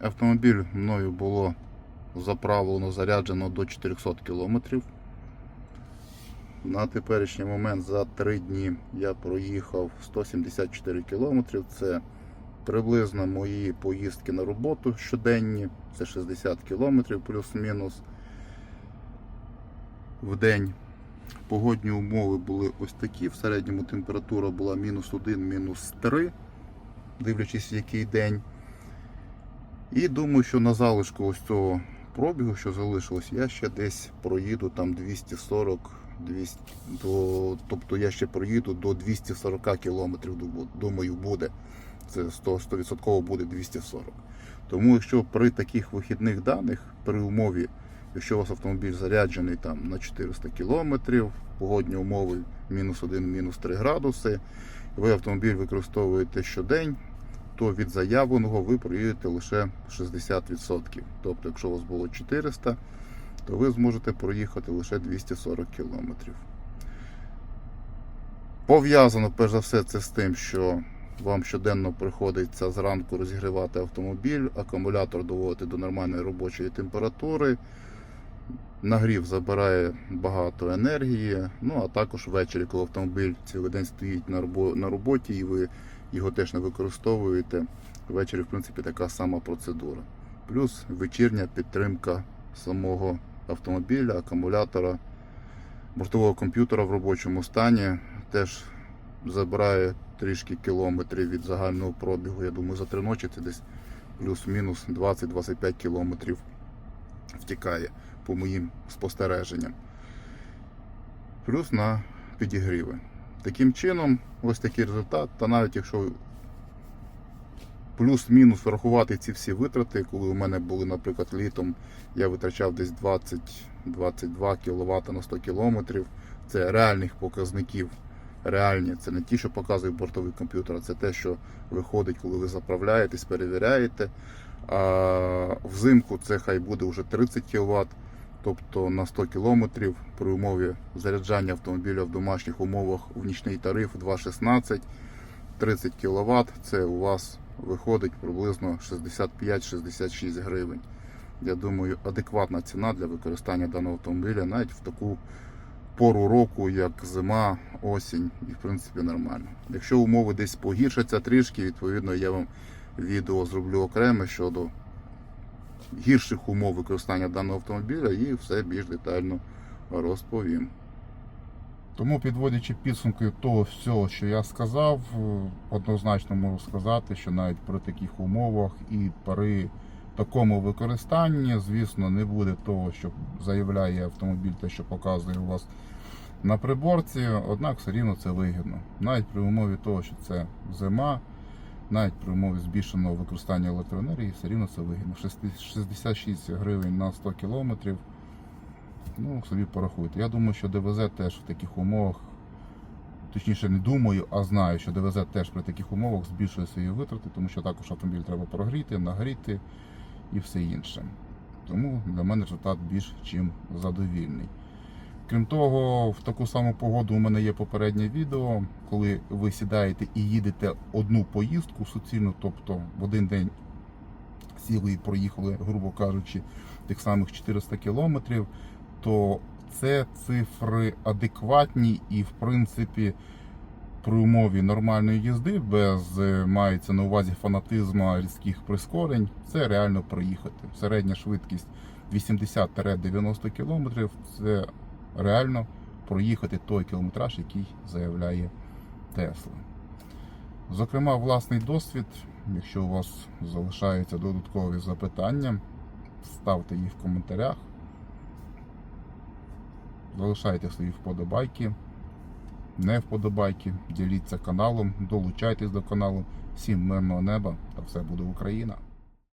Автомобіль мною було заправлено, заряджено до 400 км. На теперішній момент за 3 дні я проїхав 174 км. Це приблизно мої поїздки на роботу щоденні. Це 60 км плюс-мінус в день. Погодні умови були ось такі. В середньому температура була мінус 1, мінус 3, дивлячись, який день. І думаю, що на залишку ось цього пробігу, що залишилось, я ще десь проїду там 240, 200, до, тобто я ще проїду до 240 кілометрів, думаю, буде. Це 100%, 100% буде 240. Тому якщо при таких вихідних даних, при умові, якщо у вас автомобіль заряджений там на 400 кілометрів, погодні умови мінус 1, мінус 3 градуси, ви автомобіль використовуєте щодень, то від заявленого ви проїдете лише 60%. Тобто, якщо у вас було 400, то ви зможете проїхати лише 240 кілометрів. Пов'язано перш за все це з тим, що вам щоденно приходиться зранку розігрівати автомобіль, акумулятор доводити до нормальної робочої температури. Нагрів забирає багато енергії. Ну а також ввечері, коли автомобіль цілий день стоїть на роботі і ви його теж не використовуєте. Ввечері, в принципі, така сама процедура. Плюс вечірня підтримка самого автомобіля, акумулятора, бортового комп'ютера в робочому стані теж забирає трішки кілометрів від загального пробігу. Я думаю, за три ночі це десь плюс-мінус 20-25 кілометрів втікає по моїм спостереженням. Плюс на підігріви. Таким чином, ось такий результат. Та навіть якщо плюс-мінус врахувати ці всі витрати, коли у мене були, наприклад, літом, я витрачав десь 20-22 кВт на 100 км. Це реальних показників. Реальні, це не ті, що показує бортовий комп'ютер, а це те, що виходить, коли ви заправляєтесь, перевіряєте. А взимку це хай буде вже 30 кВт, тобто на 100 км при умові заряджання автомобіля в домашніх умовах в нічний тариф 2,16 30 кВт, це у вас виходить приблизно 65-66 гривень. Я думаю, адекватна ціна для використання даного автомобіля навіть в таку пору року, як зима, осінь, і в принципі нормально. Якщо умови десь погіршаться трішки, відповідно я вам відео зроблю окреме щодо гірших умов використання даного автомобіля і все більш детально розповім. Тому, підводячи підсумки того всього, що я сказав, е, однозначно можу сказати, що навіть при таких умовах і при такому використанні, звісно, не буде того, що заявляє автомобіль, те, що показує у вас на приборці, однак все рівно це вигідно. Навіть при умові того, що це зима, навіть при умові збільшеного використання електроенергії, все рівно це вигідно. 66 гривень на 100 кілометрів. Ну, собі порахуйте. Я думаю, що ДВЗ теж в таких умовах, точніше не думаю, а знаю, що ДВЗ теж при таких умовах збільшує свої витрати, тому що також автомобіль треба прогріти, нагріти і все інше. Тому для мене результат більш чим задовільний. Крім того, в таку саму погоду у мене є попереднє відео, коли ви сідаєте і їдете одну поїздку суцільно, тобто в один день сіли і проїхали, грубо кажучи, тих самих 400 кілометрів, то це цифри адекватні і, в принципі, при умові нормальної їзди, без е, мається на увазі фанатизму різких прискорень, це реально проїхати. Середня швидкість 80-90 км це реально проїхати той кілометраж, який заявляє Тесла. Зокрема, власний досвід. Якщо у вас залишаються додаткові запитання, ставте їх в коментарях. Залишайте свої вподобайки, не вподобайки, діліться каналом, долучайтесь до каналу. Всім мирного неба та все буде Україна!